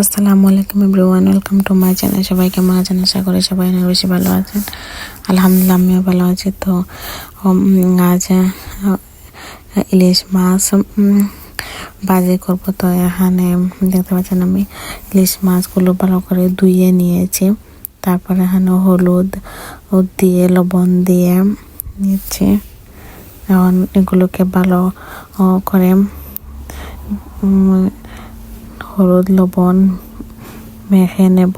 আসসালামু আলাইকুম everyone, welcome to my channel. সবাই কেমন আছেন? আশা করি সবাই অনেক বেশি ভালো আছেন। আলহামদুলিল্লাহ, আমিও ভালো আছি। তো আজ ইলিশ মাছ ভাজি করব। তো এখানে দেখতে পাচ্ছেন আমি, ইলিশ মাছগুলো ভালো করে ধুয়ে নিয়েছি। তারপরে এখানে হলুদ দিয়ে, লবণ দিয়ে নিচ্ছি এখন এগুলোকে ভালো করে হলুদ, লবণ, মেখে নেব।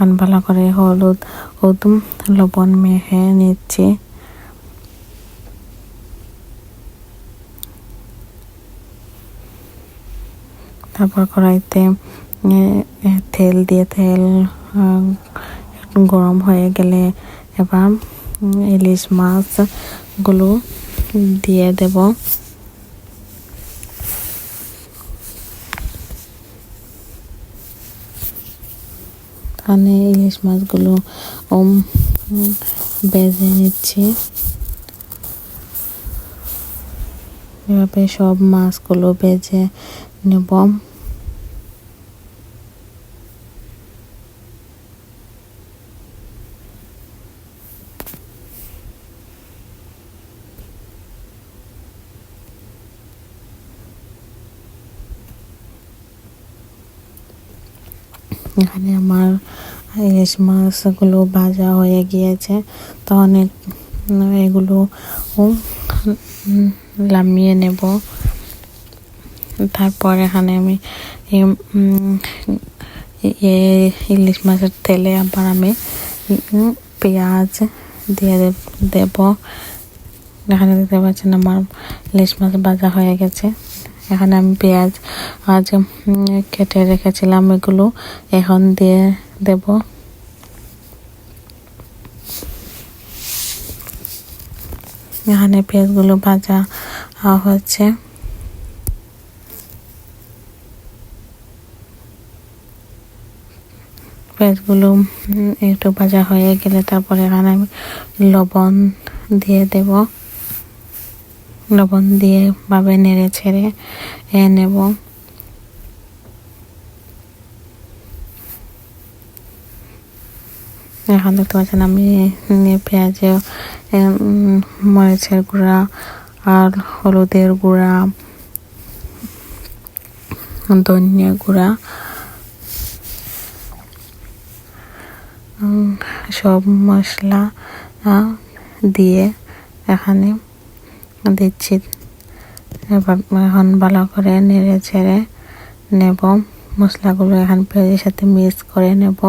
আর ভালো করে হলুদ হলুদ লবণ, মেখে নিচ্ছি। তারপর কড়াইতে তেল দিয়ে তেল গরম হয়ে গেলে এবার ইলিশ মাছগুলো দিয়ে দেব। এখানে ইলিশ মাছগুলো বেজে নিচ্ছি। এভাবে সব মাছগুলো বেজে নেব। এখানে আমার ইলিশ মাছগুলো ভাজা হয়ে গিয়েছে। তো অনেক, এগুলো নামিয়ে নেব। তারপর এখানে আমি ইলিশ মাছের তেলে আবার আমি পেঁয়াজ দিয়ে দেব। এখানে দেখতে পাচ্ছেন আমার ইলিশ মাছ ভাজা হয়ে গেছে। এখানে আমি পেঁয়াজ আজ কেটে রেখেছিলাম এগুলো। এখন দিয়ে দেব। এখানে পেঁয়াজগুলো ভাজা হচ্ছে। পেঁয়াজগুলো একটু ভাজা হয়ে গেলে তারপরে এখানে আমি লবণ দিয়ে দেব। লবণ দিয়ে ভাবে নেড়ে ছেড়ে এ নেব। এখন দেখতে পাচ্ছেন আমি পেঁয়াজে মরিচের গুঁড়া আর হলুদের গুঁড়া, ধনিয়া গুঁড়া সব মশলা দিয়ে এখানে দিচ্ছি। এখন ভালো করে নেড়ে ছেড়ে নেব। মশলাগুলো এখন পেঁয়াজের সাথে মিক্স করে নেব।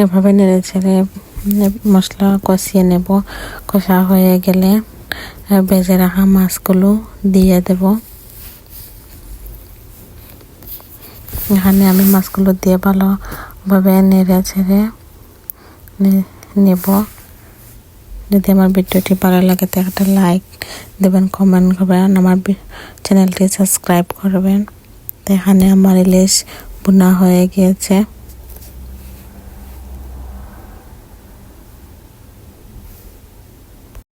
এভাবে নেড়ে ছেড়ে মশলা কষিয়ে নেব। কষা হয়ে গেলে ভেজে রাখা মাছগুলো দিয়ে দেব। এখানে আমি মাছগুলো দিয়ে ভালোভাবে নেড়ে ছেড়ে নেব। যদি আমার ভিডিওটি ভালো লাগে তো একটা লাইক দেবেন কমেন্ট করবেন, আমার চ্যানেলটি সাবস্ক্রাইব করবেন। তো এখানে আমার ইলিশ বোনা হয়ে গিয়েছে।